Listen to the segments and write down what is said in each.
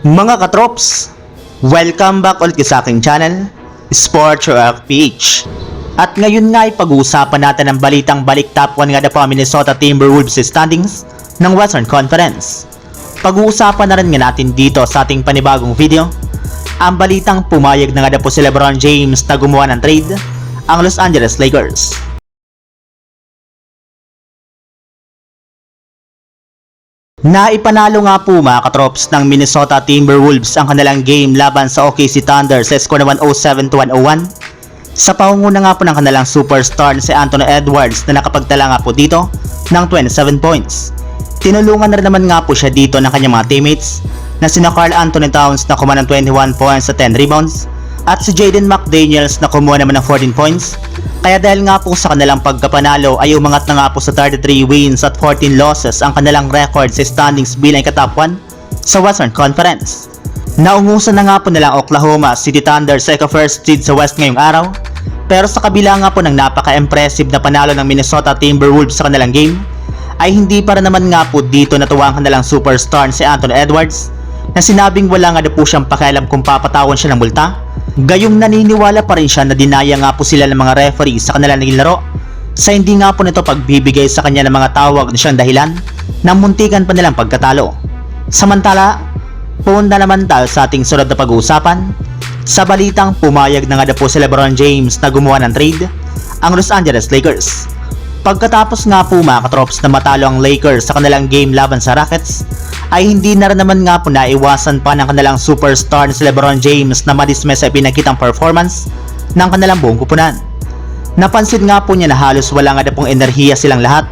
Mga katrops, welcome back ulit sa aking channel, Sports Rock PH. At ngayon nga ay pag-uusapan natin ang balitang balik top 1 nga na ang Minnesota Timberwolves standings ng Western Conference. Pag-uusapan na rin nga natin dito sa ating panibagong video, ang balitang pumayag na nga na po si Lebron James na gumawa ng trade ang Los Angeles Lakers. Naipanalo nga po mga katrops ng Minnesota Timberwolves ang kanilang game laban sa OKC Thunder sa score na 107 to 101. Sa pangunguna nga po ng kanilang superstar na si Anthony Edwards na nakapagtala nga po dito ng 27 points. Tinulungan na rin naman nga po siya dito ng kanyang mga teammates na sina Carl Anthony Towns na kumuha ng 21 points sa 10 rebounds at si Jaden McDaniels na kumuha naman ng 14 points. Kaya dahil nga po sa kanilang pagkapanalo ay umangat na nga po sa 33 wins at 14 losses ang kanilang record sa standings bilang katop 1 sa Western Conference. Naungusan na nga po nila ang Oklahoma City Thunder sa first seed sa West ngayong araw pero sa kabila nga po ng napaka-impressive na panalo ng Minnesota Timberwolves sa kanilang game ay hindi para naman nga po dito natuwa ang kanilang superstar si Anthony Edwards na sinabing wala nga na po siyang pakialam kung papatawan siya ng multa. Gayong naniniwala pa rin siya na dinaya nga po sila ng mga referee sa kanilang naging laro sa hindi nga po nito pagbibigay sa kanya ng mga tawag na siyang dahilan ng muntikan pa nilang pagkatalo. Samantala, punta naman tayo sa ating sunod na pag-uusapan sa balitang pumayag na nga na po si Lebron James na gumawa ng trade ang Los Angeles Lakers. Pagkatapos nga po mga katrops na matalo ang Lakers sa kanilang game laban sa Rockets, ay hindi na rin naman nga po naiwasan pa ng kanilang superstar na si Lebron James na madisme sa pinakitang performance ng kanilang buong kupunan. Napansin nga po niya na halos wala nga na pong enerhiya silang lahat.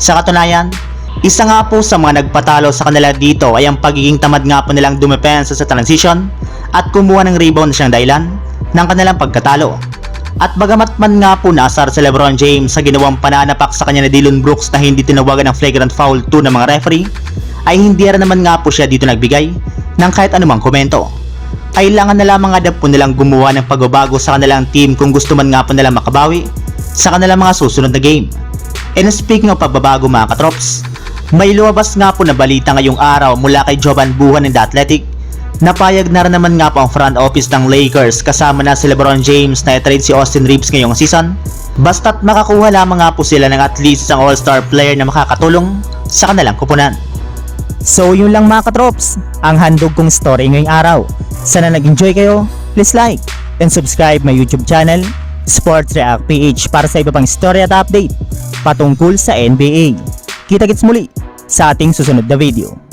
Sa katunayan, isa nga po sa mga nagpatalo sa kanila dito ay ang pagiging tamad nga po nilang dumepensa sa transition at kumuha ng rebound na siyang dahilan ng kanilang pagkatalo. At bagamat man nga po naasar si Lebron James sa ginawang pananapak sa kanya na Dillon Brooks na hindi tinawagan ng flagrant foul 2 ng mga referee, ay hindi rin naman nga po siya dito nagbigay ng kahit anumang komento. Kailangan na lamang nga po nilang gumawa ng pagbabago sa kanilang team kung gusto man nga po nilang makabawi sa kanilang mga susunod na game. And speaking of pagbabago mga katrops, may lumabas nga po na balita ngayong araw mula kay Jovan Buhan ng The Athletic Napayag na rin naman nga po ang front office ng Lakers kasama na si Lebron James na i-trade si Austin Reeves ngayong season. Basta't makakuha lamang nga po sila ng at least isang all-star player na makakatulong sa kanilang kupunan. So yun lang mga katrops, ang handog kong story ngayong araw. Sana nag-enjoy kayo, please like and subscribe my YouTube channel, Sports React PH para sa iba pang story at update patungkol sa NBA. Kita-kits muli sa ating susunod na video.